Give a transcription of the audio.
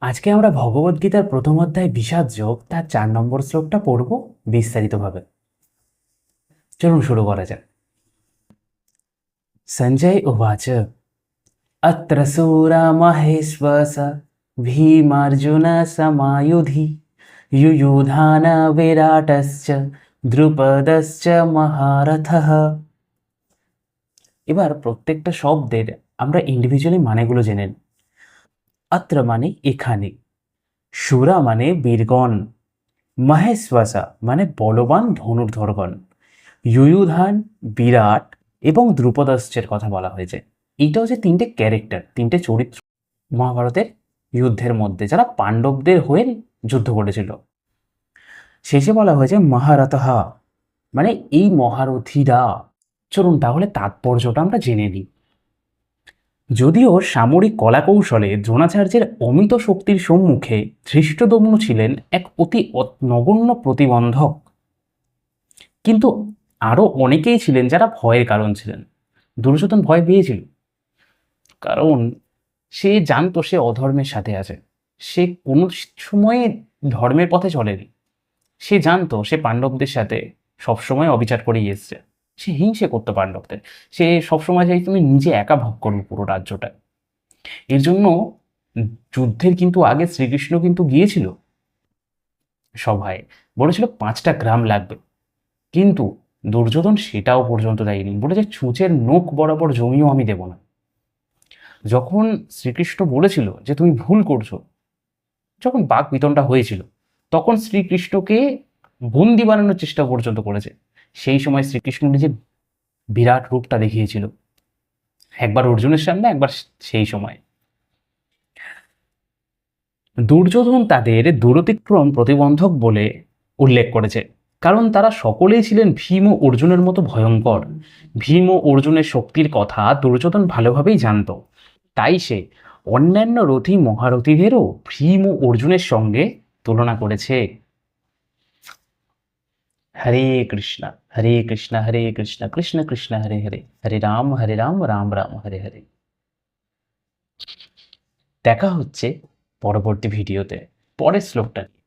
আজকে আমরা ভগবদ্গীতার প্রথম অধ্যায় বিষাদ যোগ তার চার নম্বর শ্লোকটা পড়ব বিস্তারিতভাবে চলুন শুরু করা যাক সঞ্জয় উবাচ অত্র সুরা মহেশ্বস ভীমার্জুন সমায়ুধি युयुधान বিরাটশ্চ দ্রুপদশ্চ মহারথः এবার প্রত্যেকটা শব্দের আমরা ইন্ডিভিজুয়ালি মানেগুলো জেনে নিই। অত্র মানে এখানে সুরা মানে বীরগণ মহেশ্বসা মানে বলবান ধনুর্ধরগণ ইয়ুধান বিরাট এবং দ্রুপদাস্যের কথা বলা হয়েছে। এইটা হচ্ছে তিনটে ক্যারেক্টার তিনটে চরিত্র। মহাভারতের যুদ্ধের মধ্যে যারা পাণ্ডবদের হয়ে যুদ্ধ করেছিল। শেষে বলা হয়েছে মহারথহা মানে এই মহারথীরা। চলুন তাহলে তাৎপর্যটা আমরা জেনে নিই। যদিও সামরিক কলাকৌশলে দ্রোণাচার্যের অমিত শক্তির সম্মুখে ধৃষ্টদম্ন ছিলেন এক অতি নগণ্য প্রতিবন্ধক। কিন্তু আরও অনেকেই ছিলেন যারা ভয়ের কারণ ছিলেন। দুর্যোধন ভয় পেয়েছিল। কারণ সে জানতো সে অধর্মের সাথে আছে। সে কোনো সময়ে ধর্মের পথে চলেনি। সে জানতো সে পাণ্ডবদের সাথে সবসময় অবিচার করেই এসছে। সে হিংসে করতে পাণ্ডবদের। সে সবসময় চাই তুমি নিজে একা ভোগ করবে পুরো রাজ্যটা এর জন্য যুদ্ধের কিন্তু আগে শ্রীকৃষ্ণ কিন্তু গিয়েছিল সভায়। বলেছিল, পাঁচটা গ্রাম লাগবে। কিন্তু দুর্যোধন সেটাও পর্যন্ত দেয়নি। বলেছে, ছুঁচের নোখ বরাবর জমিও আমি দেব না। যখন শ্রীকৃষ্ণ বলেছিল যে, তুমি ভুল করছ। যখন বাঘ বিতনটা হয়েছিল, তখন শ্রীকৃষ্ণকে বন্দি বানানোর চেষ্টা পর্যন্ত করেছে। সেই সময় শ্রীকৃষ্ণ নিজে বিরাট রূপটা দেখিয়েছিল। একবার অর্জুনের সামনে, একবার সেই সময়। দুর্যোধন তাদের দূরতিক্রম প্রতিবন্ধক বলে উল্লেখ করেছে। কারণ তারা সকলেই ছিলেন ভীম ও অর্জুনের মতো ভয়ঙ্কর। ভীম ও অর্জুনের শক্তির কথা দুর্যোধন ভালোভাবেই জানত। তাই সে অন্যান্য রথী মহারথীদেরও ভীম ও অর্জুনের সঙ্গে তুলনা করেছে। হরে কৃষ্ণ হরে কৃষ্ণ হরে কৃষ্ণ কৃষ্ণ কৃষ্ণ, হরে হরে হরে রাম হরে রাম রাম রাম, হরে হরে দেখা হচ্ছে পরবর্তী ভিডিওতে, পরের শ্লোকটা নিয়ে।